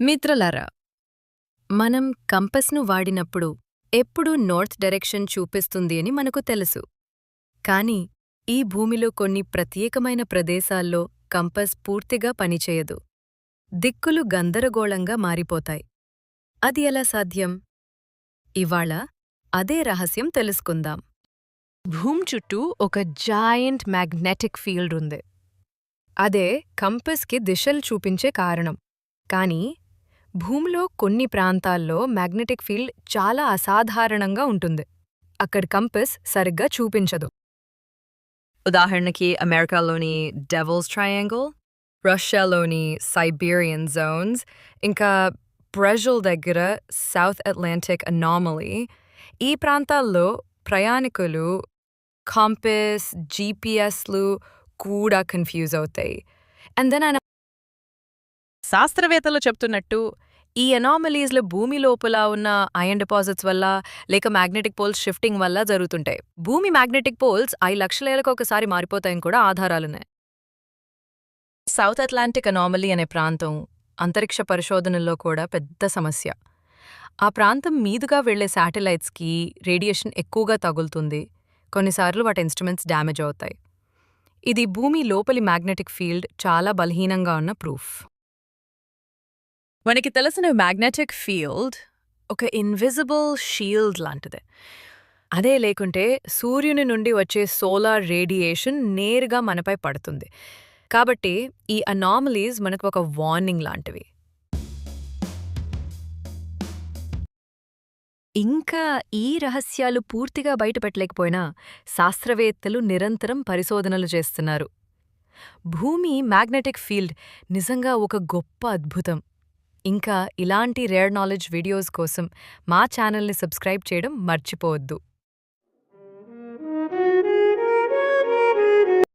మిత్రులారా మనం కంపస్ను వాడినప్పుడు ఎప్పుడూ నార్త్ డైరెక్షన్ చూపిస్తుంది అని మనకు తెలుసు. కాని ఈ భూమిలో కొన్ని ప్రత్యేకమైన ప్రదేశాల్లో కంపస్ పూర్తిగా పనిచేయదు. దిక్కులు గందరగోళంగా మారిపోతాయి. అది ఎలా సాధ్యం? ఇవాళ అదే రహస్యం తెలుసుకుందాం. భూమి చుట్టూ ఒక జాయింట్ మ్యాగ్నెటిక్ ఫీల్డ్ ఉంది. అదే కంపస్కి దిశలు చూపించే కారణం. కానీ భూమిలో కొన్ని ప్రాంతాల్లో మ్యాగ్నెటిక్ ఫీల్డ్ చాలా అసాధారణంగా ఉంటుంది. అక్కడ కంపస్ సరిగ్గా చూపించదు. ఉదాహరణకి అమెరికాలోని డెవల్స్ ట్రయాంగిల్ రష్యాలోని సైబీరియన్ జోన్స్ ఇంకా బ్రెజిల్ దగ్గర సౌత్ అట్లాంటిక్ అనామలీ ఈ ప్రాంతాల్లో ప్రయాణికులు కాంపెస్ జీపీఎస్లు కూడా కన్ఫ్యూజ్ అవుతాయి. అండ్ దెన్ శాస్త్రవేత్తలు చెప్తున్నట్టు ఈ అనామలీస్లు భూమి లోపల ఉన్న అయన్ డిపాజిట్స్ వల్ల లేక మ్యాగ్నెటిక్ పోల్స్ షిఫ్టింగ్ వల్ల జరుగుతుంటాయి. భూమి మ్యాగ్నెటిక్ పోల్స్ ఐదు లక్షలేలకు ఒకసారి మారిపోతాయని కూడా ఆధారాలున్నాయి సౌత్ అట్లాంటిక్ అనామలీ అనే ప్రాంతం అంతరిక్ష పరిశోధనల్లో కూడా పెద్ద సమస్య. ఆ ప్రాంతం మీదుగా వెళ్ళే శాటిలైట్స్కి రేడియేషన్ ఎక్కువగా తగులుతుంది. కొన్నిసార్లు వాటి ఇన్స్ట్రుమెంట్స్ డ్యామేజ్ అవుతాయి. ఇది భూమి లోపలి మ్యాగ్నెటిక్ ఫీల్డ్ చాలా బలహీనంగా ఉన్న ప్రూఫ్. మనకి తెలిసిన మ్యాగ్నెటిక్ ఫీల్డ్ ఒక ఇన్విజిబుల్ షీల్డ్ లాంటిదే. అదే లేకుంటే సూర్యుని నుండి వచ్చే సోలార్ రేడియేషన్ నేరుగా మనపై పడుతుంది. కాబట్టి ఈ అనామలీస్ మనకు ఒక వార్నింగ్ లాంటివి. ఇంకా ఈ రహస్యాలు పూర్తిగా బయటపెట్టలేకపోయినా శాస్త్రవేత్తలు నిరంతరం పరిశోధనలు చేస్తున్నారు. భూమి మ్యాగ్నెటిక్ ఫీల్డ్ నిజంగా ఒక గొప్ప అద్భుతం. ఇంకా ఇలాంటి రేర్ నాలెడ్జ్ వీడియోస్ కోసం మా ఛానల్ని సబ్స్క్రైబ్ చేయడం మర్చిపోవద్దు.